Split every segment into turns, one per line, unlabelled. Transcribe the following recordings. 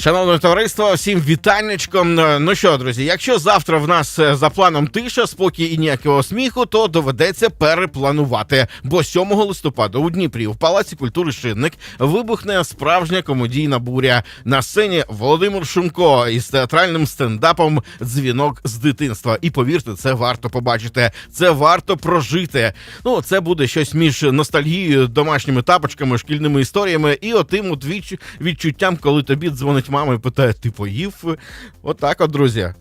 Шановне товариство, всім вітаннячком. Е, Ну що, друзі, якщо завтра в нас е, за планом тиша, спокій і ніякого сміху, то доведеться перепланувати. Бо 7 листопада у Дніпрі в Палаці культури Шинник вибухне справжня комедійна буря. На сцені Володимир Шумко із театральним стендапом Дзвінок з дитинства. І повірте, це варто побачити. Це варто прожити. Ну, це буде щось між ностальгією, домашніми тапочками, шкільними історіями і отим от відчуттям, коли тобі дзвонить мама і питає, ти поїв? Отак, от, друзі.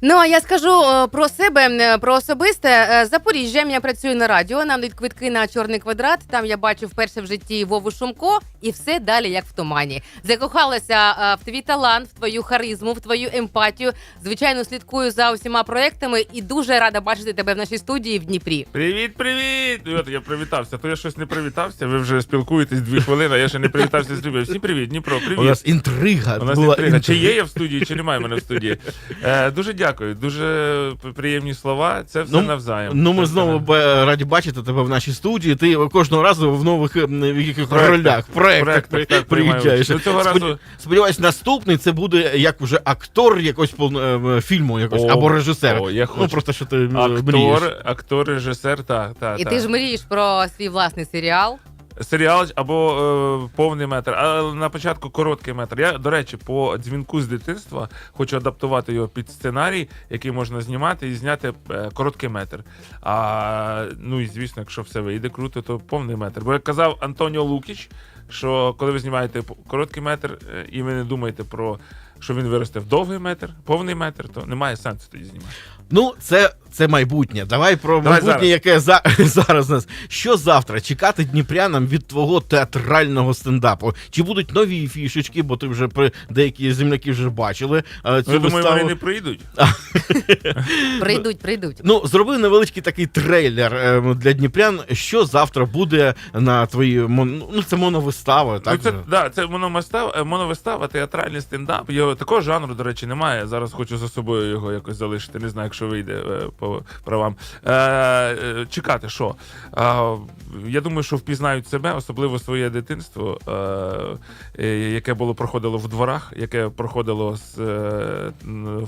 Ну а я скажу е, про себе, е, про особисте. Запоріжжя. я працюю на радіо. Нам дають квитки на чорний квадрат. Там я бачу вперше в житті Вову Шумко, і все далі як в тумані. Закохалася е, в твій талант, в твою харизму, в твою емпатію. Звичайно, слідкую за усіма проектами і дуже рада бачити тебе в нашій студії в Дніпрі.
Привіт, привіт! От я привітався. То я щось не привітався. Ви вже спілкуєтесь дві хвилини. а Я ще не привітався з Любою. Всім привіт, Дніпро,
У
привіт.
нас інтрига.
У нас
була
інтрига. Чи є я в студії, чи немає мене в студії? Е, дуже дякую, дуже приємні слова. Це все
Ну,
навзаєм.
Ну, ми
все
знову б- раді бачити тебе в нашій студії. Ти кожного разу в нових е, яких ролях, Проектах,
так,
приїжджаєш.
Ну, цього
Сподя-
разу-
Сподіваюсь, наступний це буде як уже актор якогось е, фільму, якось
О,
або режисер.
о, я
Ну
хочу.
просто що ти мрієш.
Актор, актор, режисер, так.
І ти ж мрієш про свій власний серіал.
Серіал або е, повний метр, а на початку короткий метр. Я, до речі, по дзвінку з дитинства хочу адаптувати його під сценарій, який можна знімати і зняти е, короткий метр. А ну і звісно, якщо все вийде круто, то повний метр. Бо як казав Антоніо Лукіч, що коли ви знімаєте короткий метр, е, і ви не думаєте про що він виросте в довгий метр, повний метр, то немає сенсу тоді знімати.
Ну, це, це майбутнє. Давай про
Давай
майбутнє,
зараз.
яке за, зараз нас. Що завтра чекати дніпрянам від твого театрального стендапу? Чи будуть нові фішечки, бо ти вже при деякі земляки вже бачили е, цю
Ну, я думаю,
виставу.
вони не прийдуть.
Прийдуть, прийдуть.
Ну, зроби невеличкий такий трейлер е, для дніпрян. Що завтра буде на твоїй мон... ну це моновистава, так?
Ну, це, да, це моновистава, е, моновистава, театральний стендап. Його такого жанру, до речі, немає. Зараз хочу за собою його якось залишити. Не знаю, якщо вийде е, по правам. Е, е, чекати, що? Я думаю, що впізнають себе, особливо своє дитинство, яке було проходило в дворах, яке проходило з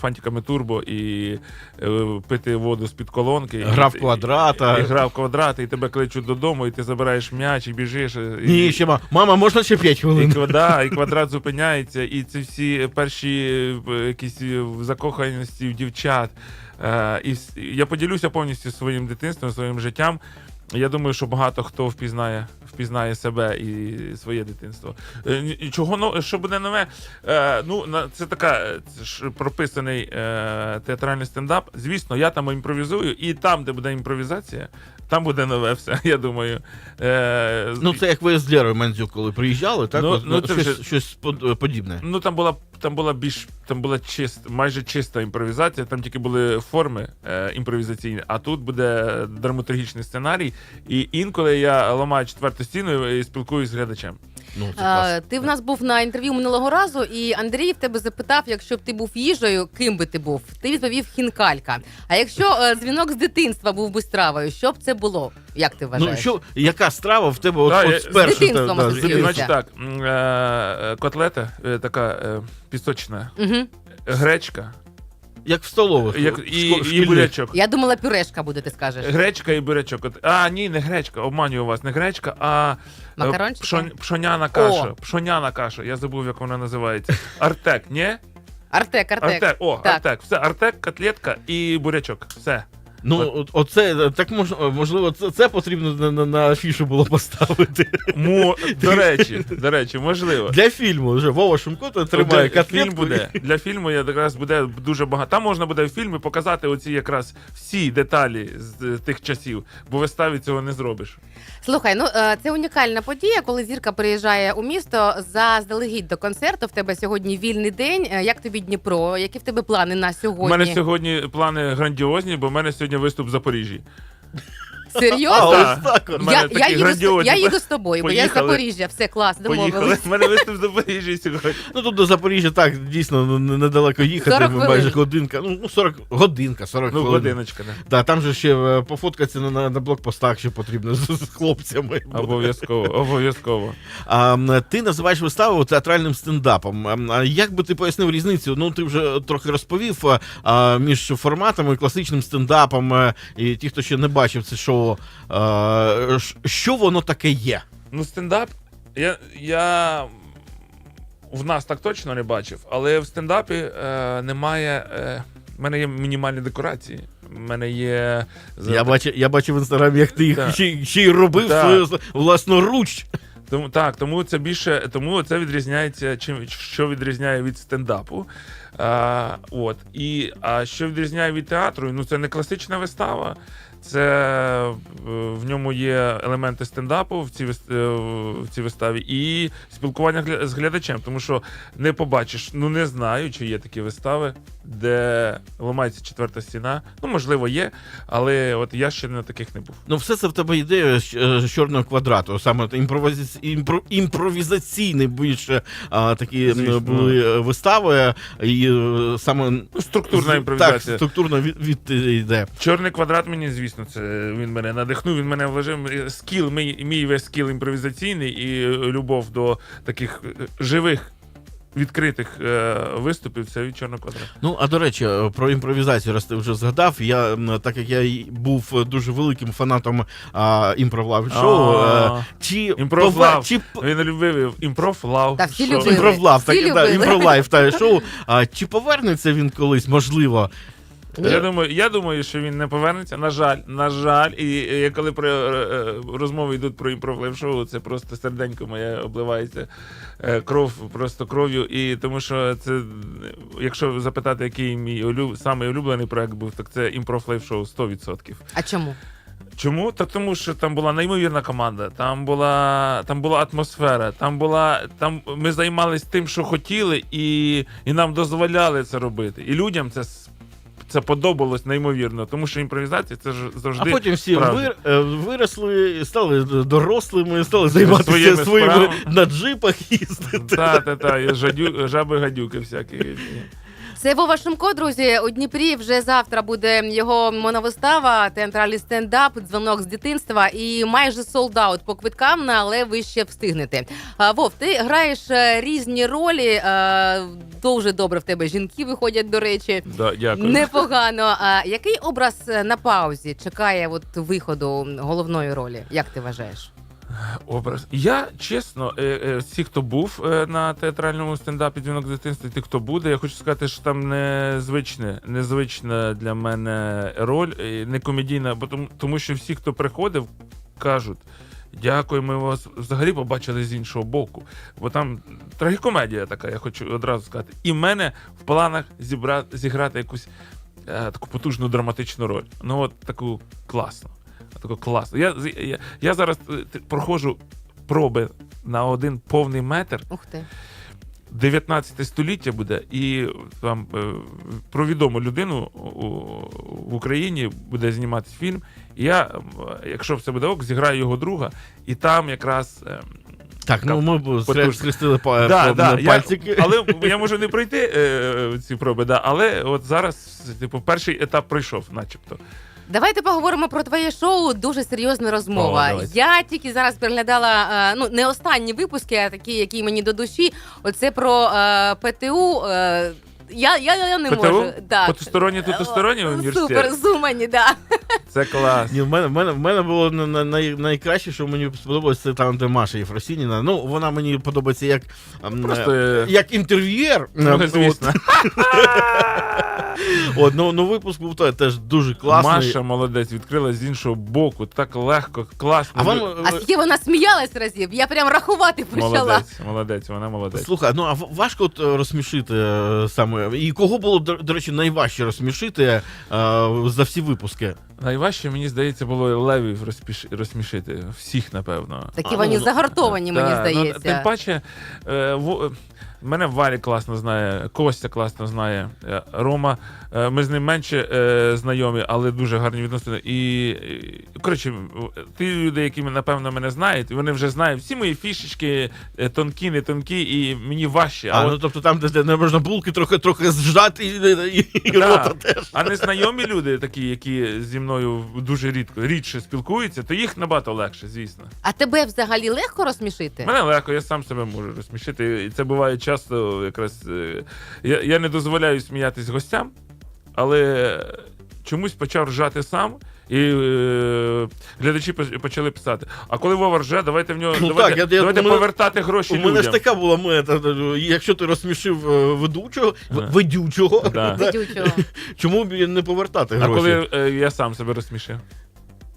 фантиками турбо і пити воду з-під колонки.
Гра в
І-
квадрата.
І, і гра в квадрати, і тебе кличуть додому, і ти забираєш м'яч і біжиш. е, і-
ще ма- мама, можна ще 5
і,
хвилин?
квадра, і квадрат зупиняється, і ці всі перші якісь закоханості в дівчат. Е, і я поділюся повністю своїм дитинством, своїм життям. Я думаю, що багато хто впізнає, впізнає себе і своє дитинство. Е, Чого ну, що буде нове? Е, ну, це така е, це ж прописаний е, театральний стендап. Звісно, я там імпровізую, і там, де буде імпровізація, там буде нове все. Я думаю. Е,
Ну, це як ви з Лєрою Мандзюк, коли приїжджали, так?
Ну, ну, це
щось,
вже-
щось подібне.
Ну там була там була більш там була чист, майже чиста імпровізація. Там тільки були форми е, імпровізаційні, а тут буде драматургічний сценарій. І інколи я ламаю четверту стіну і спілкуюсь з глядачем.
Ну, це
Е,
класно.
Ти в нас був на інтерв'ю минулого разу, і Андрій в тебе запитав, якщо б ти був їжею, ким би ти був? Ти відповів хінкалька. А якщо е, дзвінок з дитинства був би стравою, що б це було? Як ти вважаєш?
Ну, що, яка страва в тебе от,
Да, я-
спершу?
З дитинства,
та- з
Дивіться.
Значить так, м, е, котлета е, така е, пісочна,
Угу.
гречка
Як в столових.
як, і,
шко-
і
шкільних.
бурячок.
Я думала, пюрешка буде, ти скажеш.
Гречка і бурячок. От- А, ні, не гречка, обманюю вас, не гречка, а е,
Макарончики?
пшон- пшоняна каша.
О.
Пшоняна каша. Я забув, як вона називається. Артек, ні?
Артек, артек.
Артек, о,
Так.
артек. Все, артек, котлетка і бурячок. Все.
Ну, от, оце, так мож, можливо, це, це потрібно на, на, на афішу було поставити.
Мо, до речі, до речі, можливо.
Для фільму вже Вова Шумко то тримає
Для-
котлетку.
фільм буде. Для фільму якраз буде дуже багато. Там можна буде в фільмі показати оці якраз всі деталі з тих часів, бо виставі цього не зробиш.
Слухай, ну е, це унікальна подія, коли зірка приїжджає у місто заздалегідь до концерту. В тебе сьогодні вільний день. Е, Як тобі Дніпро? Які в тебе плани на сьогодні?
У мене сьогодні плани грандіозні, бо в мене сьогодні виступ в Запоріжжі.
Серйозно? Я, я, їду, з- я їду з тобою, бо я з
Поїхали.
Запоріжжя. Все, клас, домовились.
У мене виступ в Запоріжжі сьогодні.
Ну тут до Запоріжжя так дійсно ну, не- недалеко їхати,
40
майже годинка. Ну, ну 40 годинка, 40
Ну,
хвилин.
годиночка, да.
Да, там же ще е, пофоткатися на, на, на блокпостах ще потрібно з, з хлопцями.
Обов'язково, обов'язково.
А, м, ти називаєш виставу театральним стендапом. А, А як би ти пояснив різницю? Ну ти вже трохи розповів а, а, між форматами, класичним стендапом, а, і ті, хто ще не бачив це шоу. Ш- що воно таке є?
Ну, стендап, я, я в нас так точно не бачив, але в стендапі е, немає. Е, в мене є мінімальні декорації. В мене є.
Я бачив, я бачив в інстаграмі, як ти їх
Так.
ще, ще й робив
Так.
свою власноруч.
Тому так, тому це більше, тому це відрізняється, чим що відрізняє від стендапу. А, от. І, а що відрізняє від театру? Ну це не класична вистава. Це е, в ньому є елементи стендапу в цій, е, в цій виставі і спілкування з глядачем, тому що не побачиш, ну не знаю, чи є такі вистави, де ламається четверта стіна. Ну, можливо, є, але от я ще на таких не був.
Ну, все це в тебе йде з е, чорного квадрату. Саме імпровізаці... імпро... імпровізаційні більше а, такі
Звісно.
були е, вистави, і е, саме
Ну, структурна
з-
імпровізація.
Так, структурно від, від йде.
Чорний квадрат мені, звісно, це він мене надихнув. Він мене вложив скіл, мій, мій весь скіл імпровізаційний і е, любов до таких е, живих. Відкритих е, виступів це від чорного квадрата.
Ну, а до речі, е, про імпровізацію, раз ти вже згадав. Я так як я був дуже великим фанатом а, імпровлав шоу.
А,
е, Чи
Імпровлав.
чи
Він любив імпровлав.
Та всі
шоу.
любили.
імпровлав, так да, імпровлайф та шоу. А чи повернеться він колись? Можливо.
Я думаю, я думаю, що він не повернеться. На жаль, на жаль. І, і коли про е, розмови йдуть про імпров шоу, це просто серденько моє обливається е, кров, просто кров'ю. І тому що це, е, якщо запитати, який мій улюб, самий улюблений проект був, так це імпров лайф шоу 100%.
А чому?
Чому? Та тому, що там була неймовірна команда, там була, там була атмосфера, там була. Там ми займалися тим, що хотіли, і, і нам дозволяли це робити. І людям це. Це подобалось неймовірно, тому що імпровізація це ж завжди.
А потім всі вир, е, виросли, стали дорослими, стали займатися
Своїми
своїми на джипах їздити.
Так, так, так, жаби гадюки всякі.
Це Вова Шумко, друзі. У Дніпрі вже завтра буде його моновистава, театральний стендап, дзвонок з дитинства і майже солдаут по квиткам, але ви ще встигнете. А, Вов, ти граєш е, різні ролі. е, Дуже добре в тебе жінки виходять, до речі.
Да, дякую.
Непогано. А який образ е, на паузі чекає от виходу головної ролі? Як ти вважаєш?
Образ. Я чесно, е, е, всі, хто був е, на театральному стендапі дзвінок дитинства, ті, хто буде, я хочу сказати, що там незвичне, незвична для мене роль, е, не комедійна, бо тому, тому що всі, хто приходив, кажуть. Дякую, ми вас взагалі побачили з іншого боку. Бо там трагікомедія така, я хочу одразу сказати. І в мене в планах зібрати, зіграти якусь е, таку потужну драматичну роль. Ну, от таку класну. Таку класну. Я, я, я зараз е, проходжу проби на один повний метр.
Ух ти.
19 століття буде, і там е, про відому людину в Україні буде зніматись фільм. І я, якщо все буде ок, зіграю його друга, і там якраз. е,
Так, ну ми б
Потужно.
скрестили па-
Да,
па-
да, я, але я можу не пройти е, ці проби, да, але от зараз, типу, перший етап пройшов, начебто.
Давайте поговоримо про твоє шоу. Дуже серйозна
О,
розмова.
давайте.
Я тільки зараз переглядала е, ну не останні випуски, а такі, які мені до душі. Оце про е, ПТУ. е, я, я, я не
ПТУ?
можу. Так.
Потусторонній тутусторонній
О,
університет?
Супер, зумані, да.
Це клас.
Ні, в мене, в мене, в мене було на- на- най, найкраще, що мені сподобалось, це там, де Маша Єфросініна. Ну, вона мені подобається як, ем,
Просто,
е,
е,
як інтерв'єр.
Ну, звісно.
От, от, ну, ну, випуск був те- теж дуже класний.
Маша молодець, відкрила з іншого боку, так легко, класно.
А вам,
А
е,
скільки вона сміялась разів? Я прям рахувати почала.
Молодець, молодець, вона молодець.
Слухай, ну а важко от розсмішити саме. І кого було, до, до речі, найважче розсмішити за всі випуски?
Найважче, мені здається, було левів розпіш... розсмішити. Всіх, напевно.
Такі вони
ну,
загартовані, мені
Так, ну,
здається.
тим паче, е, во- Мене Варі класно знає, Костя класно знає, е, Рома. е, Ми з ним менше е, знайомі, але дуже гарні відносини. І, і, коротше, ті люди, які напевно мене знають, вони вже знають всі мої фішечки, тонкі, не тонкі, і мені важче.
А,
от-
ну тобто там, де, не можна булки трохи трохи зжати і, і, і
Да.
рота теж.
А незнайомі люди, такі, які зі мною дуже рідко рідше спілкуються, то їх набагато легше, звісно.
А тебе взагалі легко розсмішити?
Мене легко, я сам себе можу розсмішити. І це буває часто, якраз е, я, я не дозволяю сміятись гостям, але чомусь почав ржати сам. І е, глядачі почали писати: а коли Вова рже, давайте в нього
Ну
давайте,
так, я- я-
давайте
мене-
повертати гроші
У мене
людям.
ж така була мета. Якщо ти розсмішив е, ведучого, ведючого,
Да.
да,
Ведючого.
чому б не повертати
А коли е, я сам себе розсмішив.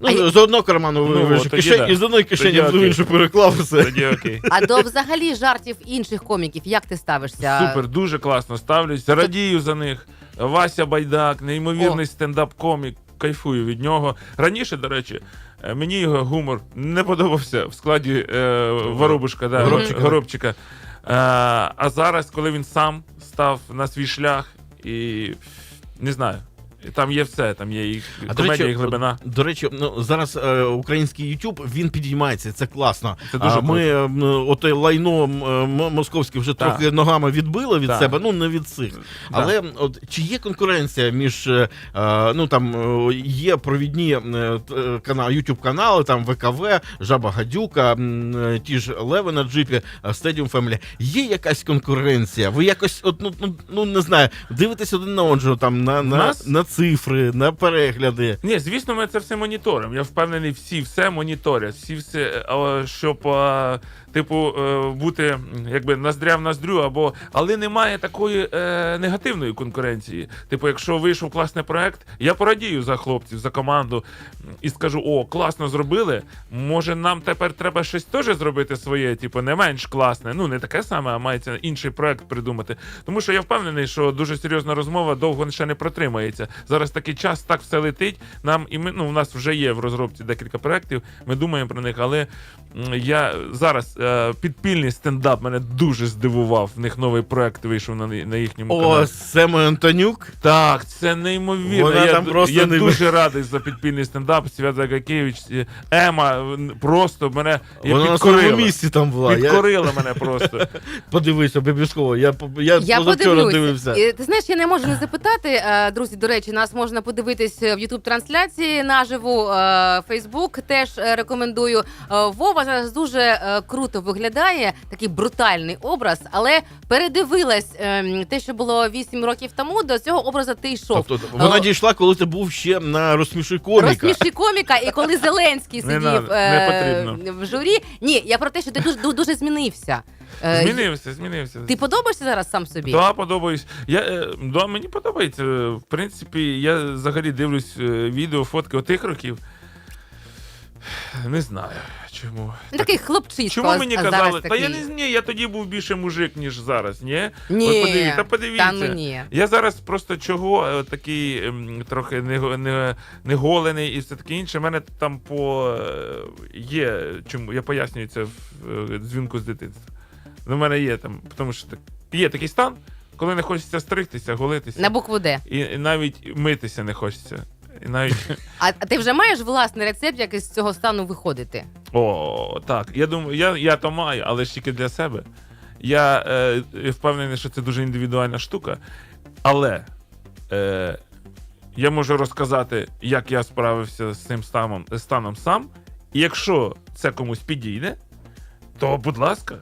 Ну,
А я-
з одного карману
Ну, от тоді
кишень,
да.
і з одної кишені
Тоді
в
окей.
іншу переклав все.
Тоді окей.
А до взагалі жартів інших коміків, як ти ставишся?
Супер, дуже класно ставлюсь. Радію за них. Вася Байдак, неймовірний стендап-комік. Кайфую від нього. Раніше, до речі, е, мені його гумор не подобався в складі е, Воробушка, да,
Горобчика.
Горобчика. Е, а зараз, коли він сам став на свій шлях, і не знаю, там є все, там є і
А, до
комедія,
речі,
і глибина.
До речі, ну зараз е, український YouTube він підіймається, це класно.
Це дуже
а ми е, м, оте лайно м, м, московське вже
Так.
трохи ногами відбили від
Так.
себе, ну не від цих. Але от чи є конкуренція між е, е, ну там е, є провідні е, е, кана, YouTube канали, там ВКВ, Жаба Гадюка, м, е, ті ж Леви на джипі, е, Stadium Family. Є якась конкуренція? Ви якось, от, ну, ну, ну не знаю, дивитесь один на одного там на, на,
Нас?
на цифри, на перегляди.
Ні, звісно, ми це все моніторимо. Я впевнений, всі все моніторять, всі все, щоб, типу, е, бути якби ноздря в ноздрю, або але немає такої е, негативної конкуренції. Типу, якщо вийшов класний проект, я порадію за хлопців, за команду і скажу: о, класно зробили. Може, нам тепер треба щось теж зробити своє, типу, не менш класне. Ну, не таке саме, а мається інший проект придумати. Тому що я впевнений, що дуже серйозна розмова довго ще не протримається. Зараз такий час, так все летить. Нам і ми ну, у нас вже є в розробці декілька проєктів. Ми думаємо про них, але я зараз е, підпільний стендап мене дуже здивував. В них новий проект вийшов на, на їхньому
О,
каналі.
Сема Антонюк.
Так, це неймовірно.
Вона
я
там просто
я
не-
дуже радий за підпільний стендап. Свята Гакевич, е, Ема просто мене я
Вона на
підкорила.
своєму місці там була. Я
мене просто.
подивись обов'язково. Я, по- я,
Я
позавчора дивився.
Ти знаєш, я не можу не запитати. е, Друзі, до речі, нас можна подивитись в Ютуб трансляції наживо. е, Фейсбук теж е, рекомендую. Е, Вова зараз дуже е, круто виглядає, такий брутальний образ, але передивилась ем, те, що було 8 років тому. До цього образу ти йшов.
Тобто вона
Е,
дійшла, коли ти був ще на розсміши коміка.
Розсміши коміка, і коли Зеленський
Не
сидів
надо, не
е,
потрібно.
в журі. Ні, я про те, що ти дуже дуже змінився. Е,
Змінився, змінився.
Ти подобаєшся зараз сам собі?
Да, подобаюсь. Я, е, да, мені подобається. В принципі, я взагалі дивлюсь е, відео, фотки отих років. Не знаю чому.
Ну, Такий хлопчисько.
Чому мені
а
казали?
зараз
Та я не ні, я тоді був більше мужик, ніж зараз, ні?
Ні,
От подиві- та подивіться.
Та ну ні.
Я зараз просто чого е, такий ем, трохи не, не, не голений і все таке інше. У мене там по е, є. Чому я пояснюю це в е, дзвінку з дитинства. Ну, в мене є там, тому що так, є такий стан, коли не хочеться стригтися, голитися.
На букву Д.
І, і навіть митися не хочеться. І навіть
А а ти вже маєш власний рецепт, як із цього стану виходити?
О, так. Я думаю, я, я то маю, але ж тільки для себе. Я е, впевнений, що це дуже індивідуальна штука. Але е, я можу розказати, як я справився з цим станом, станом сам. І якщо це комусь підійде, то, будь ласка,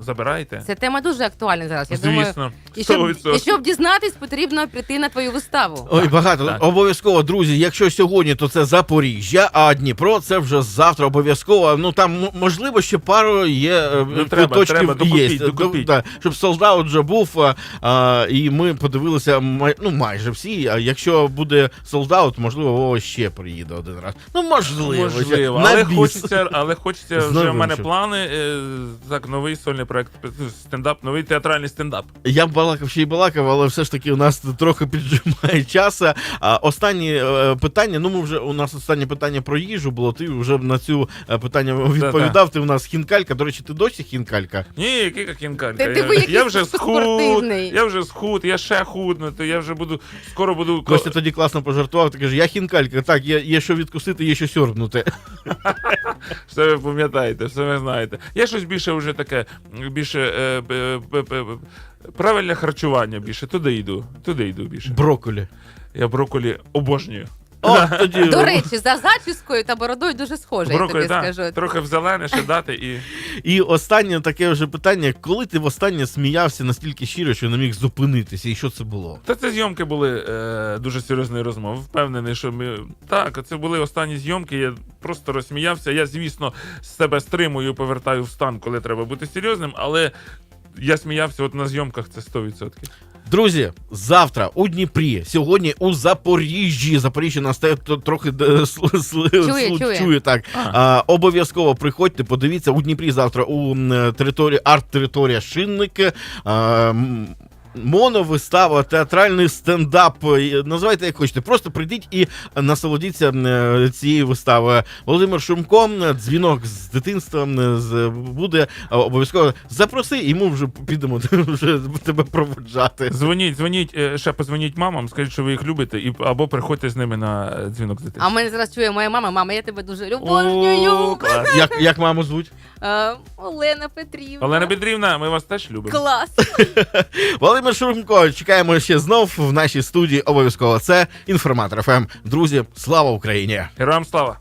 забирайте.
Це тема дуже актуальна зараз. Я думаю,
Звісно,
і щоб,
100%.
і щоб дізнатись, потрібно прийти на твою виставу.
Ой,
Так,
багато.
так.
Обов'язково, друзі. Якщо сьогодні, то це Запоріжжя, а Дніпро це вже завтра обов'язково. Ну там м- можливо ще пару є е,
Ну, треба,
квиточків
треба, докупіть,
є.
докупіть.
Да, щоб солдат вже був, а, а, і ми подивилися май- ну, майже всі. А якщо буде солдат, можливо, Вова ще приїде один раз. Ну можливо,
Можливо,
на
але
біс.
хочеться, але хочеться вже в мене
щоб.
плани. е, Так, новий сольний сольний проект стендап, новий театральний стендап.
Я б балакав ще й балакав, але все ж таки у нас трохи піджимає час. А останні е, питання. Ну, ми вже у нас останнє питання про їжу було. Ти вже на цю е, питання відповідав. Ти у нас хінкалька. До речі, ти досі хінкалька.
Ні, який кінкалька.
Ти- ти ви
Я, я вже схуд, я вже схуд, я ще худну, то я вже буду скоро буду.
Костя тоді класно пожартував. Ти каже, я хінкалька. Так, є, є що відкусити, є що сьорбнути.
Все ви пам'ятаєте, все ви знаєте. Я щось більше вже таке, більше е, б- правильне харчування більше. Туди йду. Туди йду більше.
Брокколі.
Я брокколі обожнюю.
О, тоді
До речі, за зачіскою та бородою дуже схоже, я
Брокколі,
тобі
так,
скажу.
трохи в зелене ще дати і.
І останнє таке вже питання: коли ти востаннє сміявся настільки щиро, що не міг зупинитися, і що це було?
Та це зйомки були е, дуже серйозні розмови. Впевнений, що ми. Так, це були останні зйомки. Я просто розсміявся. Я, звісно, себе стримую, повертаю в стан, коли треба бути серйозним, але я сміявся от на зйомках це 100%.
Друзі, завтра у Дніпрі, сьогодні у Запоріжжі. Запоріжжя нас те- трохи е,
Чує, чує.
так. А, обов'язково приходьте, подивіться у Дніпрі завтра у території арт-територія Шинники. А, Моновистава, театральний стендап. Називайте як хочете. Просто прийдіть і насолодіться е, цією виставою. Володимир Шумко, дзвінок з дитинства буде обов'язково. Запроси, і ми вже підемо вже тебе проводжати.
Дзвоніть, дзвоніть, е, ще позвоніть мамам, скажіть, що ви їх любите, і, або приходьте з ними на е, дзвінок з дитинства.
в мене зараз чує моя мама. Мама, я тебе дуже
О,
Як, як маму звуть?
Олена Петрівна.
Олена Петрівна, ми вас теж любимо.
Клас.
Володимир Шурмко, чекаємо ще знов в нашій студії. Обов'язково це інформатор ФМ. Друзі, слава Україні!
Героям слава!